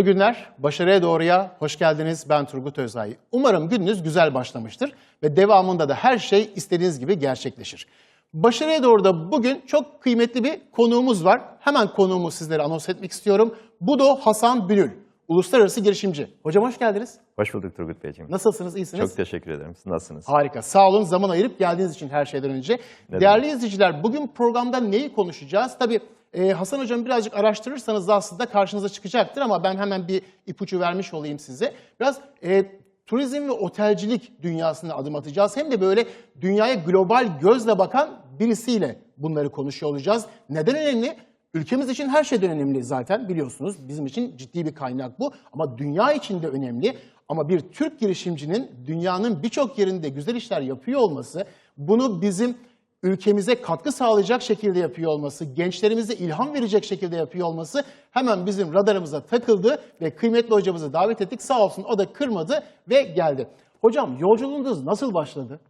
Mutlu günler, başarıya doğruya hoş geldiniz. Ben Turgut Özay. Umarım gününüz güzel başlamıştır ve devamında da her şey istediğiniz gibi gerçekleşir. Başarıya doğru da bugün çok kıymetli bir konuğumuz var. Hemen konuğumu sizlere anons etmek istiyorum. Budo Hasan Bülül, uluslararası girişimci. Hocam hoş geldiniz. Hoş bulduk Turgut Beyciğim. Nasılsınız, iyisiniz? Çok teşekkür ederim. Siz nasılsınız? Harika. Sağ olun zaman ayırıp geldiğiniz için her şeyden önce. Değerli izleyiciler bugün programda neyi konuşacağız? Tabii e, Hasan Hocam birazcık araştırırsanız da aslında karşınıza çıkacaktır ama ben hemen bir ipucu vermiş olayım size. Biraz e, turizm ve otelcilik dünyasına adım atacağız. Hem de böyle dünyaya global gözle bakan birisiyle bunları konuşuyor olacağız. Neden önemli? Ülkemiz için her şeyden önemli zaten biliyorsunuz. Bizim için ciddi bir kaynak bu. Ama dünya için de önemli. Ama bir Türk girişimcinin dünyanın birçok yerinde güzel işler yapıyor olması, bunu bizim ülkemize katkı sağlayacak şekilde yapıyor olması, gençlerimize ilham verecek şekilde yapıyor olması hemen bizim radarımıza takıldı ve kıymetli hocamızı davet ettik. Sağ olsun o da kırmadı ve geldi. Hocam yolculuğunuz nasıl başladı?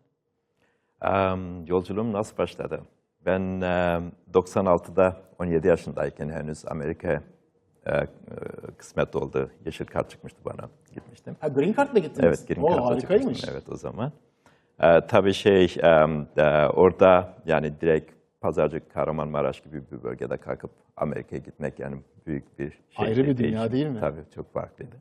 Em, yolculuğum nasıl başladı? Ben em, 96'da 17 yaşındayken henüz Amerika'ya e, e, kısmet oldu. Yeşil kart çıkmıştı bana. Gitmiştim. Ha Green Card'la gittiniz. Evet, Green harikaymış. çıkmıştım, Evet o zaman. E, tabii şey em, e, orada yani direkt Pazarcık, Kahramanmaraş gibi bir bölgede kalkıp Amerika'ya gitmek yani büyük bir şey. Ayrı bir dünya değişim. değil mi? Tabii çok farklıydı.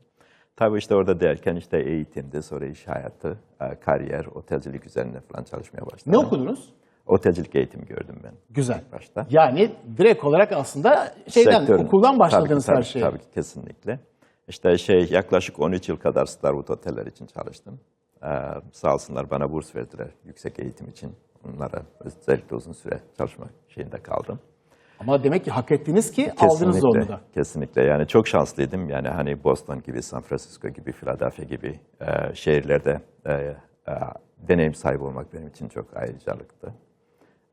Tabii işte orada derken işte eğitimde, sonra iş hayatı, e, kariyer, otelcilik üzerine falan çalışmaya başladım. Ne okudunuz? Otelcilik eğitimi gördüm ben. Güzel. Başta. Yani direkt olarak aslında şeyden Sektörün- okuldan başladınız tabii, her tabii, şeye. Tabii ki kesinlikle. İşte şey yaklaşık 13 yıl kadar Starwood Oteller için çalıştım. Ee, sağ olsunlar bana burs verdiler yüksek eğitim için. Onlara özellikle uzun süre çalışma şeyinde kaldım. Ama demek ki hak ettiniz ki aldınız onu da. Kesinlikle yani çok şanslıydım. Yani hani Boston gibi, San Francisco gibi, Philadelphia gibi e, şehirlerde e, e, deneyim sahibi olmak benim için çok ayrıcalıktı.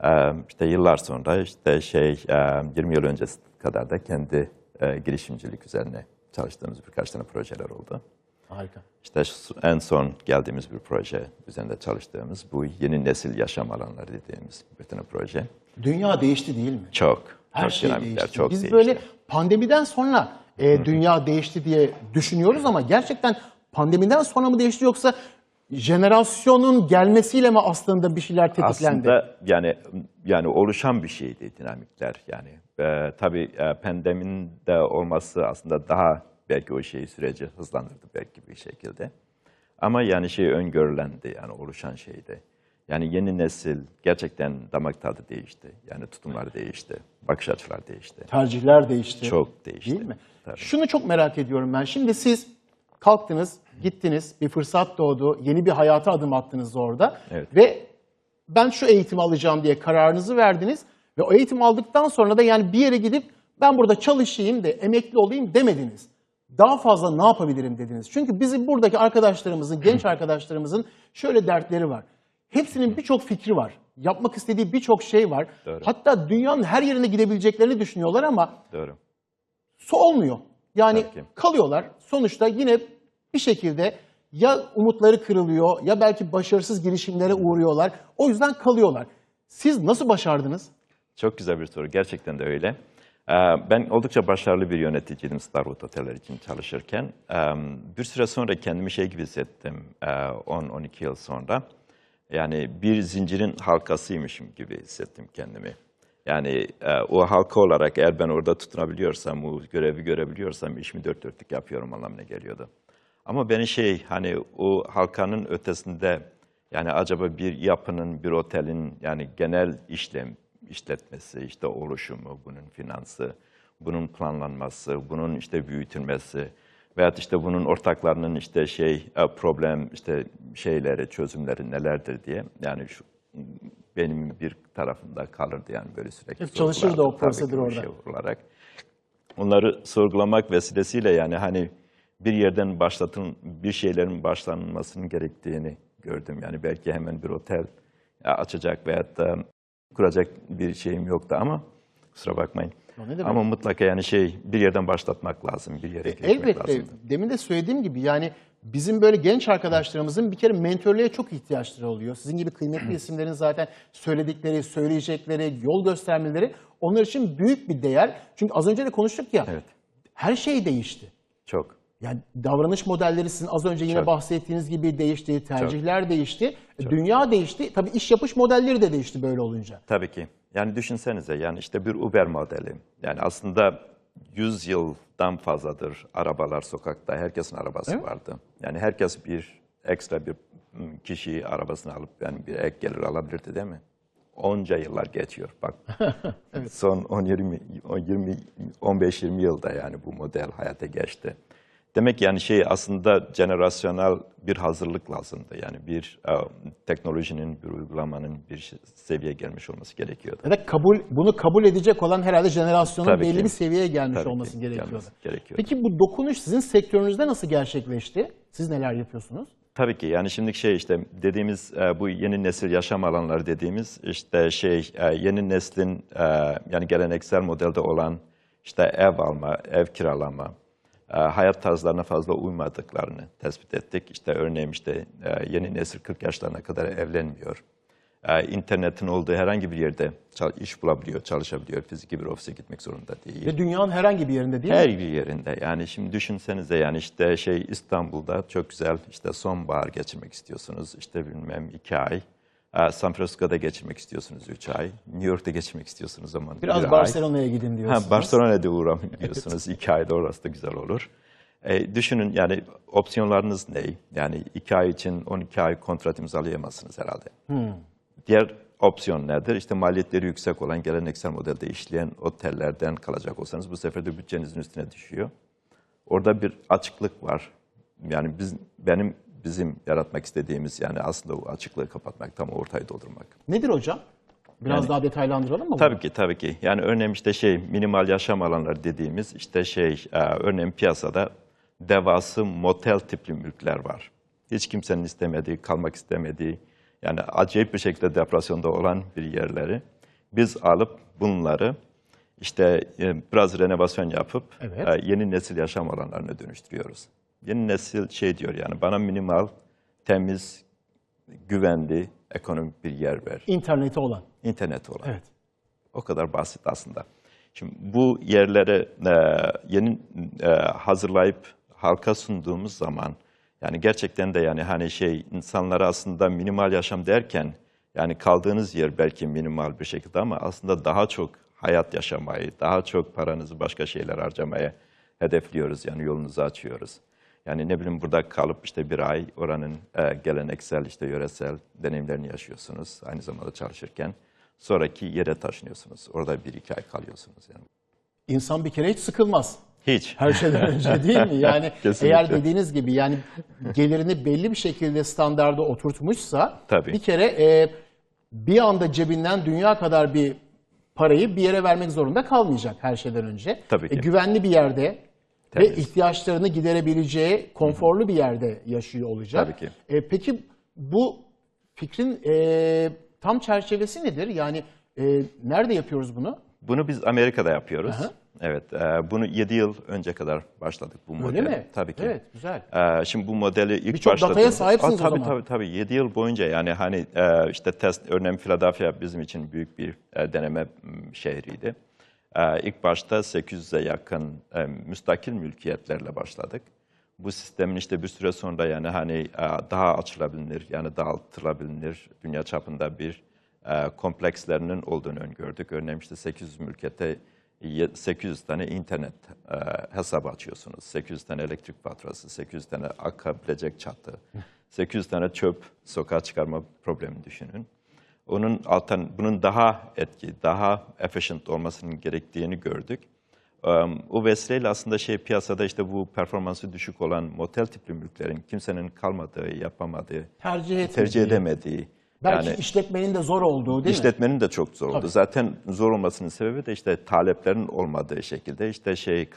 E, işte yıllar sonra işte şey e, 20 yıl öncesi kadar da kendi e, girişimcilik üzerine çalıştığımız birkaç tane projeler oldu. Harika. İşte şu- en son geldiğimiz bir proje üzerinde çalıştığımız bu yeni nesil yaşam alanları dediğimiz bir tane proje. Dünya değişti değil mi? Çok, Her çok şey değişti. çok Biz değişti. böyle pandemiden sonra e, dünya değişti diye düşünüyoruz ama gerçekten pandemiden sonra mı değişti yoksa jenerasyonun gelmesiyle mi aslında bir şeyler tetiklendi? Aslında yani yani oluşan bir şeydi dinamikler yani. Ee, tabii e, pandeminin de olması aslında daha belki o şeyi süreci hızlandırdı belki bir şekilde. Ama yani şey öngörülendi yani oluşan şeydi. Yani yeni nesil gerçekten damak tadı değişti. Yani tutumlar değişti. Bakış açılar değişti. Tercihler değişti. Çok değişti. Değil mi? Tabii. Şunu çok merak ediyorum ben. Şimdi siz kalktınız, gittiniz, bir fırsat doğdu, yeni bir hayata adım attınız orada. Evet. Ve ben şu eğitimi alacağım diye kararınızı verdiniz. Ve o eğitimi aldıktan sonra da yani bir yere gidip ben burada çalışayım da emekli olayım demediniz. Daha fazla ne yapabilirim dediniz. Çünkü bizim buradaki arkadaşlarımızın, genç arkadaşlarımızın şöyle dertleri var. Hepsinin birçok fikri var. Yapmak istediği birçok şey var. Doğru. Hatta dünyanın her yerine gidebileceklerini düşünüyorlar ama Doğru. su olmuyor. Yani Tabii ki. kalıyorlar. Sonuçta yine bir şekilde ya umutları kırılıyor ya belki başarısız girişimlere uğruyorlar. O yüzden kalıyorlar. Siz nasıl başardınız? Çok güzel bir soru. Gerçekten de öyle. Ee, Ben oldukça başarılı bir yöneticiydim Starwood Oteller için çalışırken. Bir süre sonra kendimi şey gibi hissettim, ee, 10-12 yıl sonra. Yani bir zincirin halkasıymışım gibi hissettim kendimi. Yani e, o halka olarak eğer ben orada tutunabiliyorsam, o görevi görebiliyorsam işimi dört dörtlük yapıyorum anlamına geliyordu. Ama beni şey hani o halkanın ötesinde yani acaba bir yapının, bir otelin yani genel işlem, işletmesi, işte oluşumu, bunun finansı, bunun planlanması, bunun işte büyütülmesi veyahut işte bunun ortaklarının işte şey e, problem işte şeyleri, çözümleri nelerdir diye yani şu benim bir tarafında kalırdı yani böyle sürekli. Hep çalışırdı o prosedür orada. şey olarak. Onları sorgulamak vesilesiyle yani hani bir yerden başlatın bir şeylerin başlanmasının gerektiğini gördüm. Yani belki hemen bir otel açacak veyahut da kuracak bir şeyim yoktu ama kusura bakmayın. O ne demek? Ama mutlaka yani şey bir yerden başlatmak lazım, bir yere geçmek Elbette. lazım. Demin de söylediğim gibi yani bizim böyle genç arkadaşlarımızın bir kere mentörlüğe çok ihtiyaçları oluyor. Sizin gibi kıymetli isimlerin zaten söyledikleri, söyleyecekleri, yol göstermeleri onlar için büyük bir değer. Çünkü az önce de konuştuk ya. Evet. Her şey değişti. Çok. Yani davranış modelleri sizin az önce yine Çok. bahsettiğiniz gibi değişti, tercihler değişti, dünya değişti. Tabii iş yapış modelleri de değişti böyle olunca. Tabii ki. Yani düşünsenize yani işte bir Uber modeli. Yani aslında 100 yıldan fazladır arabalar sokakta. Herkesin arabası Evet. vardı. Yani herkes bir ekstra bir m, kişiyi arabasını alıp yani bir ek gelir alabilirdi değil mi? Onca yıllar geçiyor. Bak son 10-20 20 15-20 yılda yani bu model hayata geçti. Demek yani şey aslında jenerasyonel bir hazırlık lazımdı. Yani bir e, teknolojinin, bir uygulamanın bir seviyeye gelmiş olması gerekiyordu. Ya da kabul bunu kabul edecek olan herhalde jenerasyonun Tabii belli ki. bir seviyeye gelmiş Tabii ki, olması gerekiyordu. gelmesi gerekiyordu. Peki bu dokunuş sizin sektörünüzde nasıl gerçekleşti? Siz neler yapıyorsunuz? Tabii ki yani şimdiki şey işte dediğimiz e, bu yeni nesil yaşam alanları dediğimiz işte şey e, yeni neslin e, yani geleneksel modelde olan işte ev alma, ev kiralama, hayat tarzlarına fazla uymadıklarını tespit ettik. İşte örneğin işte e, yeni nesil 40 yaşlarına kadar evlenmiyor. E, internetin olduğu herhangi bir yerde iş bulabiliyor, çalışabiliyor. Fiziki bir ofise gitmek zorunda değil. Ve dünyanın herhangi bir yerinde değil mi? Her bir yerinde yani şimdi düşünsenize yani işte şey İstanbul'da çok güzel işte sonbahar geçirmek istiyorsunuz işte bilmem iki ay. Ee, San Francisco'da geçirmek istiyorsunuz üç ay. New York'ta geçirmek istiyorsunuz zaman Biraz bir ay. Barcelona'ya gidin diyorsunuz. Ha, Barcelona'da uğramayın diyorsunuz. iki ayda orası da güzel olur. E, düşünün yani opsiyonlarınız ne? Yani iki ay için 12 ay kontrat imzalayamazsınız herhalde. Diğer opsiyon nedir? İşte maliyetleri yüksek olan geleneksel modelde işleyen otellerden kalacak olsanız bu sefer de bütçenizin üstüne düşüyor. Orada bir açıklık var. Yani biz benim bizim yaratmak istediğimiz yani aslında o açıklığı kapatmak, tam ortayı doldurmak. Nedir hocam? Biraz Yani- daha detaylandıralım mı? bunu? Tabii ki tabii ki. Yani örneğin işte şey minimal yaşam alanları dediğimiz işte şey e, örneğin piyasada devası motel tipli mülkler var. Hiç kimsenin istemediği, kalmak istemediği yani acayip bir şekilde depresyonda olan bir yerleri biz alıp bunları işte e, biraz renovasyon yapıp Evet. e, yeni nesil yaşam alanlarına dönüştürüyoruz. Yeni nesil şey diyor yani bana minimal, temiz, güvenli, ekonomik bir yer ver. İnterneti olan. İnternet olan. Evet. O kadar basit aslında. Şimdi bu yerleri e, yeni e, hazırlayıp halka sunduğumuz zaman yani gerçekten de yani hani şey insanlara aslında minimal yaşam derken yani kaldığınız yer belki minimal bir şekilde ama aslında daha çok hayat yaşamayı, daha çok paranızı başka şeyler harcamaya hedefliyoruz. Yani yolunuzu açıyoruz. Yani ne bileyim burada kalıp işte bir ay oranın e, geleneksel işte yöresel deneyimlerini yaşıyorsunuz aynı zamanda çalışırken. Sonraki yere taşınıyorsunuz. Orada bir iki ay kalıyorsunuz yani. İnsan bir kere hiç sıkılmaz. Hiç. Her şeyden önce değil mi? Yani eğer dediğiniz gibi yani gelirini belli bir şekilde standarda oturtmuşsa Tabii. bir kere e, bir anda cebinden dünya kadar bir parayı bir yere vermek zorunda kalmayacak her şeyden önce. Tabii ki. E, güvenli bir yerde ve Temiz. ihtiyaçlarını giderebileceği konforlu bir yerde yaşıyor olacak. Tabii ki. E, peki bu fikrin e, tam çerçevesi nedir? Yani e, nerede yapıyoruz bunu? Bunu biz Amerika'da yapıyoruz. Aha. Evet. e, bunu 7 yıl önce kadar başladık bu modeli. Öyle mi? Tabii ki. Evet, güzel. Ee, şimdi bu modeli ilk Birçok dataya başladığımız- sahipsiniz o Aa, tabii, zaman. Tabii tabii 7 yıl boyunca yani hani e, işte test örneğin Philadelphia bizim için büyük bir e, deneme m, şehriydi. E, ilk başta 800'e yakın e, müstakil mülkiyetlerle başladık. Bu sistemin işte bir süre sonra yani hani e, daha açılabilir yani dağıtılabilir dünya çapında bir e, komplekslerinin olduğunu öngördük. Örneğin işte 800 mülkiyete ye- 800 tane internet hesabı açıyorsunuz. 800 tane elektrik faturası, 800 tane akabilecek çatı, 800 tane çöp sokağa çıkarma problemi düşünün. Onun altern, bunun daha etki, daha efficient olmasının gerektiğini gördük. Um, o vesileyle aslında şey piyasada işte bu performansı düşük olan motel tipli mülklerin kimsenin kalmadığı, yapamadığı, Tercih tercih edemediği, Belki yani işletmenin de zor olduğu değil mi? İşletmenin de çok zor oldu. Tabii. Zaten zor olmasının sebebi de işte taleplerin olmadığı şekilde işte şey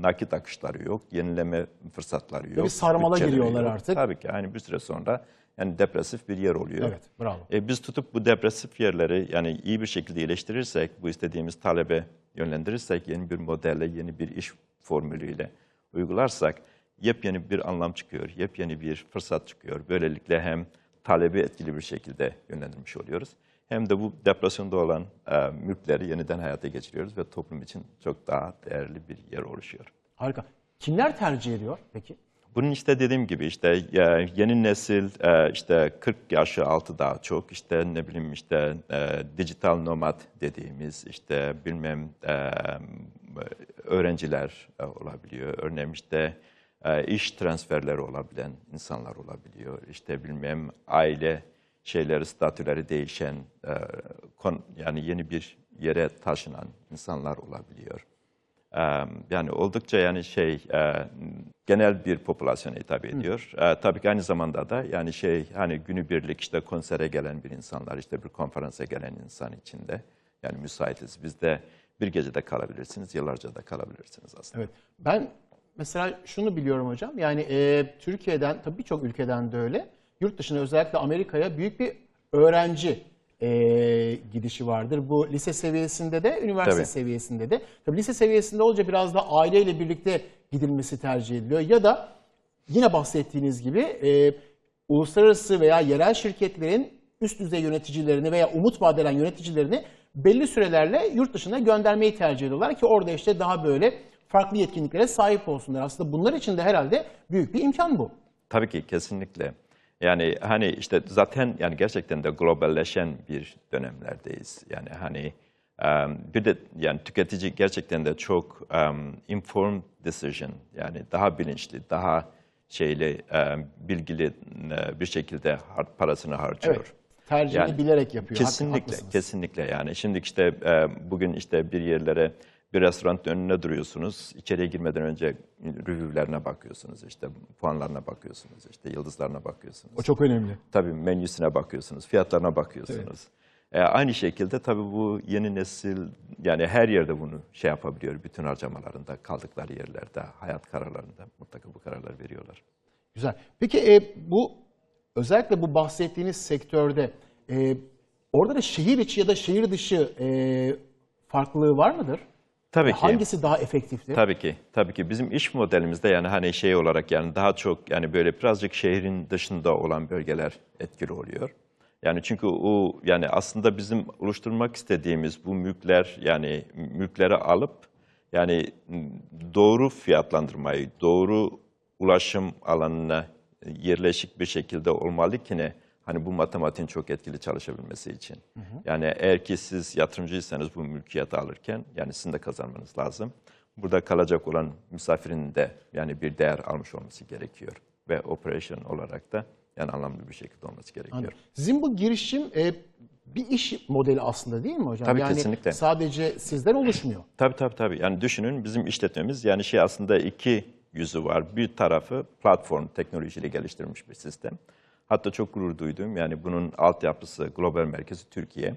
nakit akışları yok, yenileme fırsatları yok. bir sarmala giriyorlar artık. Tabii ki yani bir süre sonra yani depresif bir yer oluyor. Evet, bravo. E, biz tutup bu depresif yerleri yani iyi bir şekilde iyileştirirsek, bu istediğimiz talebe yönlendirirsek, yeni bir modelle, yeni bir iş formülüyle uygularsak yepyeni bir anlam çıkıyor, yepyeni bir fırsat çıkıyor. Böylelikle hem talebi etkili bir şekilde yönlendirmiş oluyoruz. Hem de bu depresyonda olan e, mülkleri yeniden hayata geçiriyoruz ve toplum için çok daha değerli bir yer oluşuyor. Harika. kimler tercih ediyor peki? Bunun işte dediğim gibi işte e, yeni nesil e, işte 40 yaşı altı daha çok işte ne bileyim işte e, dijital nomad dediğimiz işte bilmem öğrenciler olabiliyor. Örneğin işte iş transferleri olabilen insanlar olabiliyor. İşte bilmem aile şeyleri, statüleri değişen yani yeni bir yere taşınan insanlar olabiliyor. Yani oldukça yani şey genel bir popülasyona hitap ediyor. Ee, Tabii ki aynı zamanda da yani şey hani günübirlik işte konsere gelen bir insanlar işte bir konferansa gelen insan içinde yani müsaitiz. Biz de bir gecede kalabilirsiniz, yıllarca da kalabilirsiniz aslında. Evet. Ben mesela şunu biliyorum hocam. Yani e, Türkiye'den tabii birçok ülkeden de öyle. Yurt dışına özellikle Amerika'ya büyük bir öğrenci e, gidişi vardır. Bu lise seviyesinde de, üniversite Tabii. seviyesinde de. Tabii lise seviyesinde olunca biraz da aileyle birlikte gidilmesi tercih ediliyor. Ya da yine bahsettiğiniz gibi e, uluslararası veya yerel şirketlerin üst düzey yöneticilerini veya umut vaat eden yöneticilerini belli sürelerle yurt dışına göndermeyi tercih ediyorlar ki orada işte daha böyle farklı yetkinliklere sahip olsunlar. Aslında bunlar için de herhalde büyük bir imkan bu. Tabii ki kesinlikle. Yani hani işte zaten yani gerçekten de globalleşen bir dönemlerdeyiz. Yani hani bir de yani tüketici gerçekten de çok em, informed decision yani daha bilinçli, daha şeyli, em, bilgili bir şekilde har- parasını harcıyor. Evet. Tercihini Yani bilerek yapıyor. Kesinlikle, haklısınız. kesinlikle yani. Şimdi işte bugün işte bir yerlere bir restoranın önüne duruyorsunuz. İçeriye girmeden önce review'lerine bakıyorsunuz. işte puanlarına bakıyorsunuz. işte yıldızlarına bakıyorsunuz. O çok önemli. Tabii menüsüne bakıyorsunuz, fiyatlarına bakıyorsunuz. E, aynı şekilde tabii bu yeni nesil yani her yerde bunu şey yapabiliyor. Bütün harcamalarında, kaldıkları yerlerde, hayat kararlarında mutlaka bu kararlar veriyorlar. Güzel. Peki e, bu özellikle bu bahsettiğiniz sektörde e, orada da şehir içi ya da şehir dışı e, farklılığı var mıdır? Tabii ki. Hangisi daha efektiftir? Tabii ki. Tabii ki bizim iş modelimizde yani hani şey olarak yani daha çok yani böyle birazcık şehrin dışında olan bölgeler etkili oluyor. Yani çünkü o yani aslında bizim oluşturmak istediğimiz bu mülkler yani mülkleri alıp yani doğru fiyatlandırmayı, doğru ulaşım alanına yerleşik bir şekilde olmalı ki ne? Hani bu matematiğin çok etkili çalışabilmesi için. Yani eğer ki siz yatırımcıysanız bu mülkiyatı alırken yani sizin de kazanmanız lazım. Burada kalacak olan misafirin de yani bir değer almış olması gerekiyor. Ve operation olarak da yani anlamlı bir şekilde olması gerekiyor. Sizin bu girişim e, bir iş modeli aslında değil mi hocam? Tabii, yani kesinlikle. sadece sizden oluşmuyor. Tabii tabii tabii. Yani düşünün bizim işletmemiz yani şey aslında iki yüzü var. Bir tarafı platform teknolojiyle geliştirilmiş bir sistem. Hatta çok gurur duydum. Yani bunun altyapısı global merkezi Türkiye.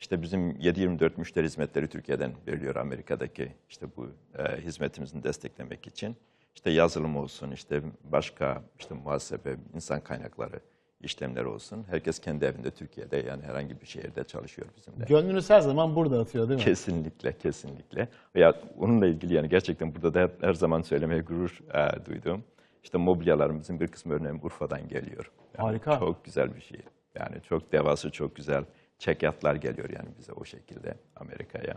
İşte bizim 7-24 müşteri hizmetleri Türkiye'den veriliyor Amerika'daki işte bu e, hizmetimizin desteklemek için. İşte yazılım olsun, işte başka işte muhasebe, insan kaynakları işlemleri olsun. Herkes kendi evinde Türkiye'de yani herhangi bir şehirde çalışıyor bizimle. Gönlünüz her zaman burada atıyor değil mi? Kesinlikle, kesinlikle. Ya onunla ilgili yani gerçekten burada da hep- her zaman söylemeye gurur e, duydum. İşte mobilyalarımızın bir kısmı örneğin Urfa'dan geliyor. Yani Harika. Çok güzel bir şey. Yani çok devası, çok güzel çekyatlar geliyor yani bize o şekilde Amerika'ya.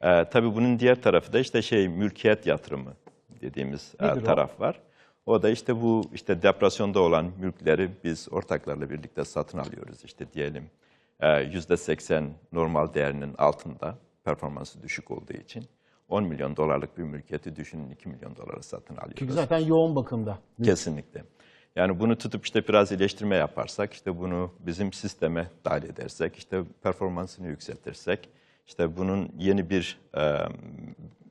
E, tabii bunun diğer tarafı da işte şey mülkiyet yatırımı dediğimiz e, Nedir o? taraf var. O da işte bu işte depresyonda olan mülkleri biz ortaklarla birlikte satın alıyoruz. İşte diyelim e, yüzde 80 normal değerinin altında performansı düşük olduğu için 10 milyon dolarlık bir mülkiyeti düşünün 2 milyon dolara satın Çünkü alıyoruz. zaten yoğun bakımda. Kesinlikle. Yani bunu tutup işte biraz iyileştirme yaparsak, işte bunu bizim sisteme dahil edersek, işte performansını yükseltirsek, işte bunun yeni bir e,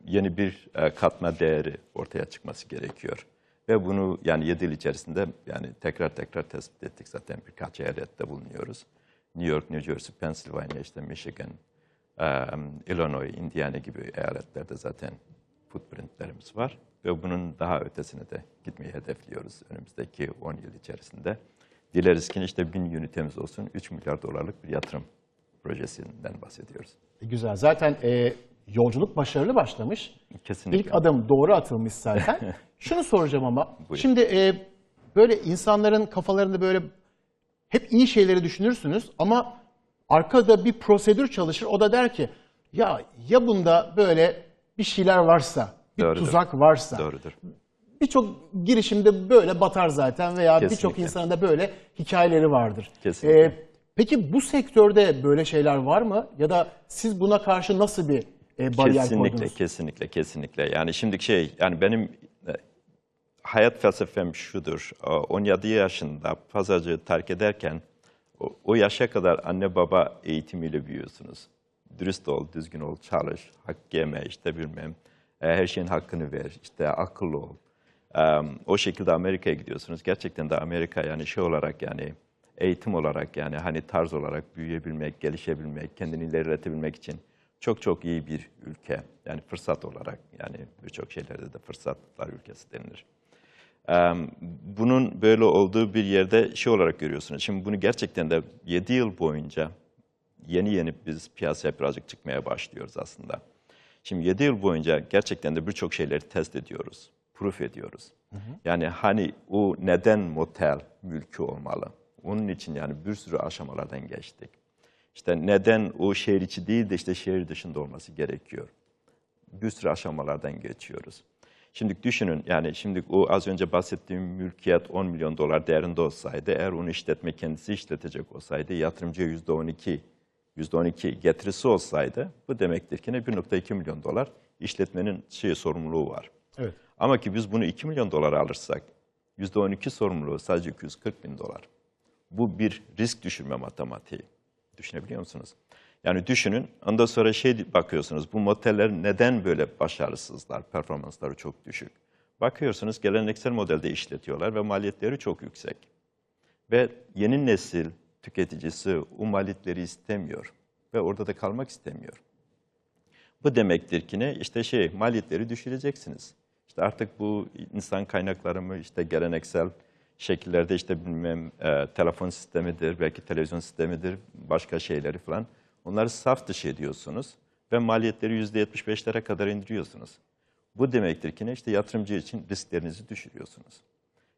yeni bir e, katma değeri ortaya çıkması gerekiyor. Ve bunu yani 7 yıl içerisinde yani tekrar tekrar tespit ettik zaten birkaç eyalette bulunuyoruz. New York, New Jersey, Pennsylvania, işte Michigan, Illinois, Indiana gibi eyaletlerde zaten footprintlerimiz var. Ve bunun daha ötesine de gitmeyi hedefliyoruz önümüzdeki 10 yıl içerisinde. Dileriz ki işte 1000 ünitemiz olsun, 3 milyar dolarlık bir yatırım projesinden bahsediyoruz. E, Güzel. Zaten e, yolculuk başarılı başlamış. Kesinlikle. İlk adım doğru atılmış zaten. Şunu soracağım ama. Buyurun. Şimdi e, böyle insanların kafalarında böyle hep iyi şeyleri düşünürsünüz ama arkada bir prosedür çalışır. O da der ki ya ya bunda böyle bir şeyler varsa bir Doğrudur. tuzak varsa. Doğrudur. Birçok girişimde böyle batar zaten veya birçok insanın da böyle hikayeleri vardır. Kesinlikle. Ee, peki bu sektörde böyle şeyler var mı? Ya da siz buna karşı nasıl bir e, bariyer Kesinlikle, koydunuz? kesinlikle, kesinlikle. Yani şimdi şey, yani benim e, hayat felsefem şudur. O 17 yaşında pazarcığı terk ederken o, yaşa kadar anne baba eğitimiyle büyüyorsunuz. Dürüst ol, düzgün ol, çalış, hak yeme, işte bilmem. e, Her şeyin hakkını ver, işte akıllı ol. O şekilde Amerika'ya gidiyorsunuz. Gerçekten de Amerika yani şey olarak yani eğitim olarak yani hani tarz olarak büyüyebilmek, gelişebilmek, kendini ilerletebilmek için çok çok iyi bir ülke. Yani fırsat olarak yani birçok şeylerde de fırsatlar ülkesi denilir. Bunun böyle olduğu bir yerde şey olarak görüyorsunuz. Şimdi bunu gerçekten de 7 yıl boyunca yeni yeni biz piyasaya birazcık çıkmaya başlıyoruz aslında. Şimdi 7 yıl boyunca gerçekten de birçok şeyleri test ediyoruz, proof ediyoruz. Yani hani o neden motel mülkü olmalı? Onun için yani bir sürü aşamalardan geçtik. İşte neden o şehir içi değil de işte şehir dışında olması gerekiyor? bir sürü aşamalardan geçiyoruz. Şimdi düşünün yani şimdi o az önce bahsettiğim mülkiyet 10 milyon dolar değerinde olsaydı eğer onu işletme kendisi işletecek olsaydı yatırımcıya %12 %12 getirisi olsaydı bu demektir ki ne 1.2 milyon dolar işletmenin şey sorumluluğu var. Evet. Ama ki biz bunu 2 milyon dolara alırsak %12 sorumluluğu sadece 240 bin dolar. Bu bir risk düşürme matematiği. Düşünebiliyor musunuz? Yani düşünün, ondan sonra şey bakıyorsunuz, bu moteller neden böyle başarısızlar, performansları çok düşük? Bakıyorsunuz geleneksel modelde işletiyorlar ve maliyetleri çok yüksek. Ve yeni nesil tüketicisi o maliyetleri istemiyor ve orada da kalmak istemiyor. Bu demektir ki ne? İşte şey maliyetleri düşüreceksiniz. İşte artık bu insan kaynakları mı işte geleneksel şekillerde işte bilmem e, telefon sistemidir, belki televizyon sistemidir, başka şeyleri falan. Onları saf dışı ediyorsunuz ve maliyetleri %75'lere kadar indiriyorsunuz. Bu demektir ki ne? İşte yatırımcı için risklerinizi düşürüyorsunuz.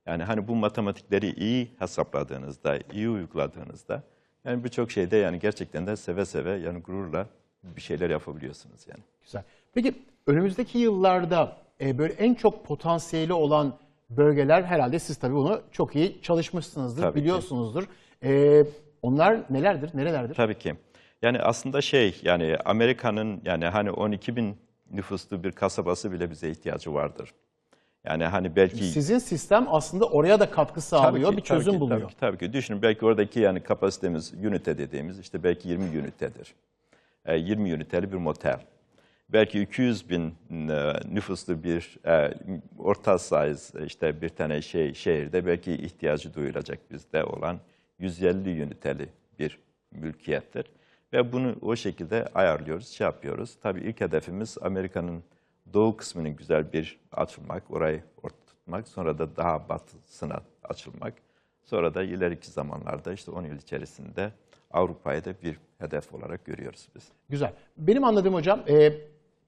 Yani hani bu matematikleri iyi hesapladığınızda, iyi uyguladığınızda yani birçok şeyde yani gerçekten de seve seve yani gururla bir şeyler yapabiliyorsunuz yani. Güzel. Peki önümüzdeki yıllarda e, böyle en çok potansiyeli olan bölgeler herhalde siz tabii bunu çok iyi çalışmışsınızdır, Tabii ki. biliyorsunuzdur. E, onlar nelerdir, nerelerdir? Tabii ki. Yani aslında şey yani Amerika'nın yani hani 12 bin nüfuslu bir kasabası bile bize ihtiyacı vardır. Yani hani belki Sizin sistem aslında oraya da katkı sağlıyor, Tabii ki, bir çözüm tabii ki, buluyor. Tabii ki, tabii ki. Düşünün belki oradaki yani kapasitemiz ünite dediğimiz işte belki 20 ünitedir. E, 20 üniteli bir motel. Belki 200 bin e, nüfuslu bir e, orta size işte bir tane şey şehirde belki ihtiyacı duyulacak bizde olan 150 üniteli bir mülkiyettir. Ve bunu o şekilde ayarlıyoruz, şey yapıyoruz. Tabii ilk hedefimiz Amerika'nın doğu kısmının güzel bir açılmak, orayı tutmak, sonra da daha batısına açılmak. Sonra da ileriki zamanlarda işte 10 yıl içerisinde Avrupa'yı da bir hedef olarak görüyoruz biz. Güzel. Benim anladığım hocam e,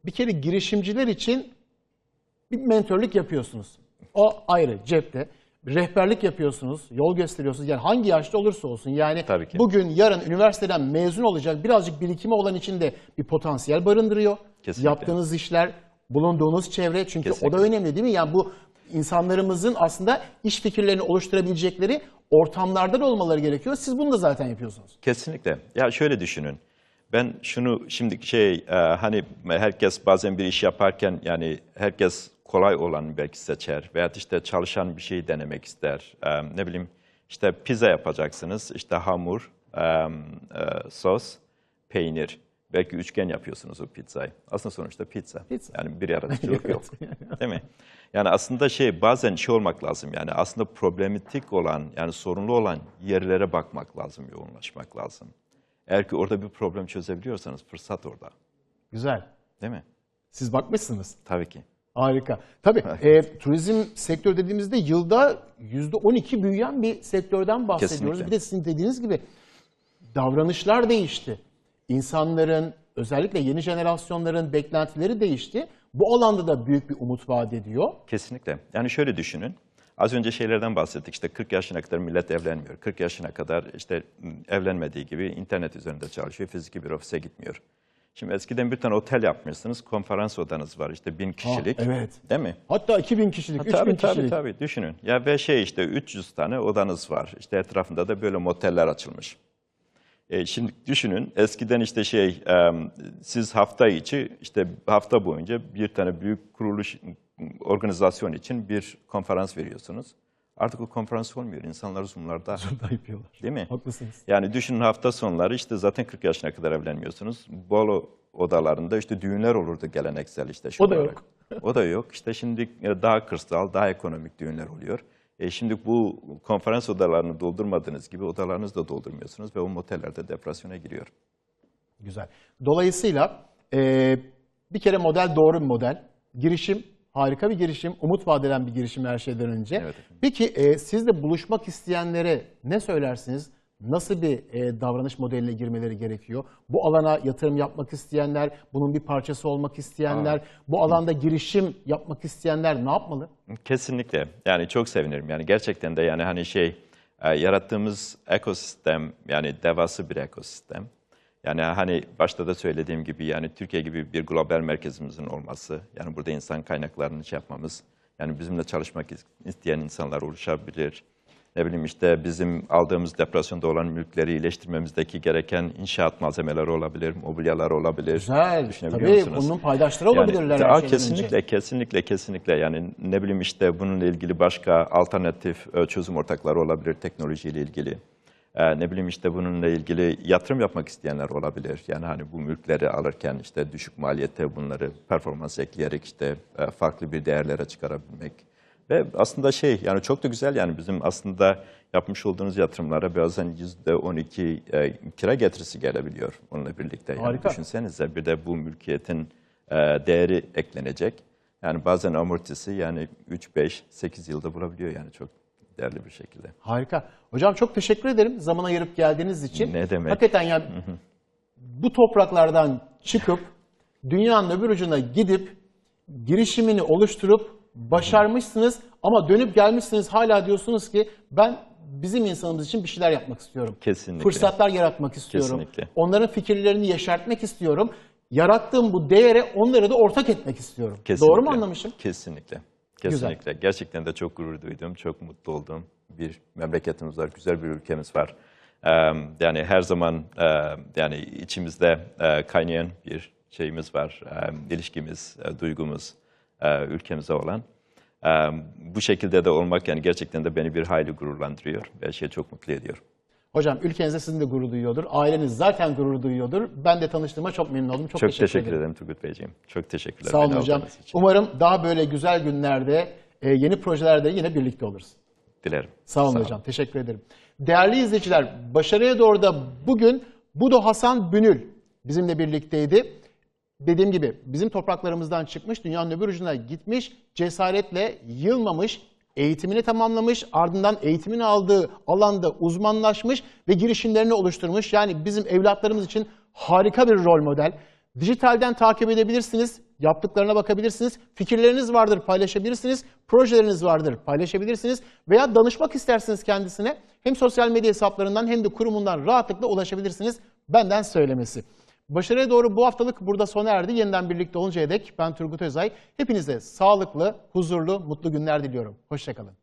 bir kere girişimciler için bir mentörlük yapıyorsunuz. O ayrı cepte. Rehberlik yapıyorsunuz, yol gösteriyorsunuz. Yani hangi yaşta olursa olsun. Yani Tabii ki. bugün, yarın üniversiteden mezun olacak birazcık birikimi olan için de bir potansiyel barındırıyor. Kesinlikle. Yaptığınız işler, bulunduğunuz çevre. Çünkü o Kesinlikle. da önemli değil mi? Yani bu insanlarımızın aslında iş fikirlerini oluşturabilecekleri ortamlarda da olmaları gerekiyor. Siz bunu da zaten yapıyorsunuz. Kesinlikle. Ya şöyle düşünün. Ben şunu şimdi şey e, hani herkes bazen bir iş yaparken yani herkes kolay olanı belki seçer veya işte çalışan bir şeyi denemek ister. E, ne bileyim işte pizza yapacaksınız. işte hamur, e, e, sos, peynir. Belki üçgen yapıyorsunuz o pizzayı. Aslında sonuçta pizza. Pizza. Yani bir yaratıcılık yok. Değil mi? Yani aslında şey bazen şey olmak lazım yani aslında problematik olan yani sorunlu olan yerlere bakmak lazım, yoğunlaşmak lazım. Eğer ki orada bir problem çözebiliyorsanız fırsat orada. Güzel. Değil mi? Siz bakmışsınız. Tabii ki. Harika. Tabii e, turizm sektörü dediğimizde yılda %12 büyüyen bir sektörden bahsediyoruz. Kesinlikle. Bir de sizin dediğiniz gibi davranışlar değişti. İnsanların özellikle yeni jenerasyonların beklentileri değişti. Bu alanda da büyük bir umut vaat ediyor. Kesinlikle. Yani şöyle düşünün. Az önce şeylerden bahsettik. İşte 40 yaşına kadar millet evlenmiyor. 40 yaşına kadar işte m, evlenmediği gibi internet üzerinde çalışıyor. Fiziki bir ofise gitmiyor. Şimdi eskiden bir tane otel yapmışsınız, konferans odanız var işte bin kişilik. evet. Değil mi? Hatta 2000 kişilik, 3000 Tabii tabii kişilik. tabii düşünün. Ya ve şey işte 300 tane odanız var. İşte etrafında da böyle moteller açılmış. E, şimdi düşünün eskiden işte şey e, siz hafta içi işte hafta boyunca bir tane büyük kuruluş organizasyon için bir konferans veriyorsunuz. Artık o konferans olmuyor. İnsanlar Zoom'larda. Da yapıyorlar. Değil mi? Haklısınız. Yani düşünün hafta sonları işte zaten 40 yaşına kadar evlenmiyorsunuz. Bolo odalarında işte düğünler olurdu geleneksel işte. şu O da olarak. yok. o da yok. İşte şimdi e, daha kırsal, daha ekonomik düğünler oluyor. E şimdi bu konferans odalarını doldurmadığınız gibi odalarınızı da doldurmuyorsunuz ve o motellerde depresyona giriyor. Güzel. Dolayısıyla e, bir kere model doğru bir model. Girişim harika bir girişim. Umut vadeden bir girişim her şeyden önce. Evet efendim. Peki e, siz de buluşmak isteyenlere ne söylersiniz? Nasıl bir e, davranış modeline girmeleri gerekiyor? Bu alana yatırım yapmak isteyenler, bunun bir parçası olmak isteyenler, bu alanda girişim yapmak isteyenler ne yapmalı? Kesinlikle. Yani çok sevinirim. Yani gerçekten de yani hani şey e, yarattığımız ekosistem yani devası bir ekosistem. Yani hani başta da söylediğim gibi yani Türkiye gibi bir global merkezimizin olması, yani burada insan kaynaklarını şey yapmamız, yani bizimle çalışmak isteyen insanlar oluşabilir. Ne bileyim işte bizim aldığımız depresyonda olan mülkleri iyileştirmemizdeki gereken inşaat malzemeleri olabilir, mobilyalar olabilir. Güzel. Tabii musunuz? bunun paydaşları olabilirler her aa, şeyden kesinlikle, önce. kesinlikle, kesinlikle. Yani ne bileyim işte bununla ilgili başka alternatif e, çözüm ortakları olabilir teknolojiyle ilgili. E, ne bileyim işte bununla ilgili yatırım yapmak isteyenler olabilir. Yani hani bu mülkleri alırken işte düşük maliyete bunları performans ekleyerek işte e, farklı bir değerlere çıkarabilmek. Ve aslında şey yani çok da güzel yani bizim aslında yapmış olduğunuz yatırımlara bazen yüzde 12 e, kira getirisi gelebiliyor onunla birlikte. Yani Harika. düşünsenize bir de bu mülkiyetin e, değeri eklenecek. Yani bazen amortisi yani 3, 5, 8 yılda bulabiliyor yani çok değerli bir şekilde. Harika. Hocam çok teşekkür ederim zaman ayırıp geldiğiniz için. Ne demek. Hakikaten ya bu topraklardan çıkıp dünyanın öbür ucuna gidip girişimini oluşturup başarmışsınız ama dönüp gelmişsiniz hala diyorsunuz ki ben bizim insanımız için bir şeyler yapmak istiyorum. Kesinlikle. Fırsatlar yaratmak istiyorum. Kesinlikle. Onların fikirlerini yeşertmek istiyorum. Yarattığım bu değere onları da ortak etmek istiyorum. Kesinlikle. Doğru mu anlamışım? Kesinlikle. Kesinlikle. Gerçekten de çok gurur duydum, çok mutlu oldum. Bir memleketimiz var, güzel bir ülkemiz var. Yani her zaman yani içimizde kaynayan bir şeyimiz var, ilişkimiz, duygumuz ülkemize olan. Bu şekilde de olmak yani gerçekten de beni bir hayli gururlandırıyor ve şey çok mutlu ediyor. Hocam ülkenizde sizin de gurur duyuyordur. Aileniz zaten gurur duyuyordur. Ben de tanıştığıma çok memnun oldum. Çok, Çok, teşekkür, teşekkür, ederim. ederim Turgut Beyciğim. Çok teşekkürler. Sağ olun hocam. Umarım daha böyle güzel günlerde, e, yeni projelerde yine birlikte oluruz. Dilerim. Sağ olun hocam. Teşekkür ederim. Değerli izleyiciler, başarıya doğru da bugün Budo Hasan Bünül bizimle birlikteydi. Dediğim gibi bizim topraklarımızdan çıkmış, dünyanın öbür ucuna gitmiş, cesaretle yılmamış, eğitimini tamamlamış, ardından eğitimini aldığı alanda uzmanlaşmış ve girişimlerini oluşturmuş. Yani bizim evlatlarımız için harika bir rol model. Dijitalden takip edebilirsiniz, yaptıklarına bakabilirsiniz, fikirleriniz vardır paylaşabilirsiniz, projeleriniz vardır paylaşabilirsiniz veya danışmak isterseniz kendisine hem sosyal medya hesaplarından hem de kurumundan rahatlıkla ulaşabilirsiniz. Benden söylemesi. Başarıya doğru bu haftalık burada sona erdi. Yeniden birlikte oluncaya dek ben Turgut Özay. Hepinize sağlıklı, huzurlu, mutlu günler diliyorum. Hoşçakalın.